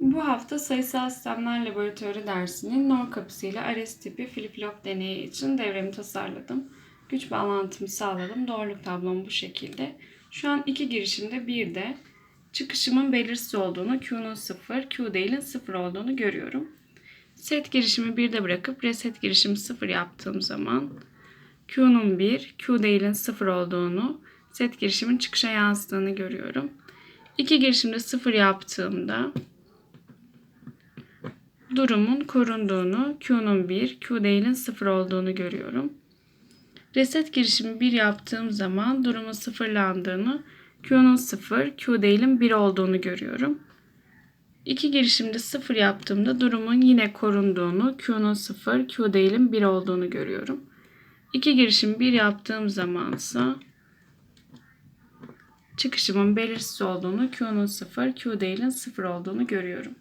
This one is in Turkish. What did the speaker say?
Bu hafta sayısal sistemler laboratuvarı dersinin NOR kapısıyla Ares tipi flip-flop deneyi için devremi tasarladım. Güç bağlantımı sağladım. Doğruluk tablom bu şekilde. Şu an iki girişimde bir de çıkışımın belirsiz olduğunu, Q'nun 0, Q değilin 0 olduğunu görüyorum. Set girişimi 1'de bırakıp reset girişimi 0 yaptığım zaman Q'nun 1, Q değilin 0 olduğunu, set girişimin çıkışa yansıdığını görüyorum. İki girişimde 0 yaptığımda durumun korunduğunu, Q'nun 1, Q değilin 0 olduğunu görüyorum. Reset girişimi 1 yaptığım zaman durumun sıfırlandığını, Q'nun 0, Q değilin 1 olduğunu görüyorum. İki girişimde 0 yaptığımda durumun yine korunduğunu, Q'nun 0, Q değilin 1 olduğunu görüyorum. İki girişim 1 yaptığım zamansa çıkışımın belirsiz olduğunu, Q'nun 0, Q değilin 0 olduğunu görüyorum.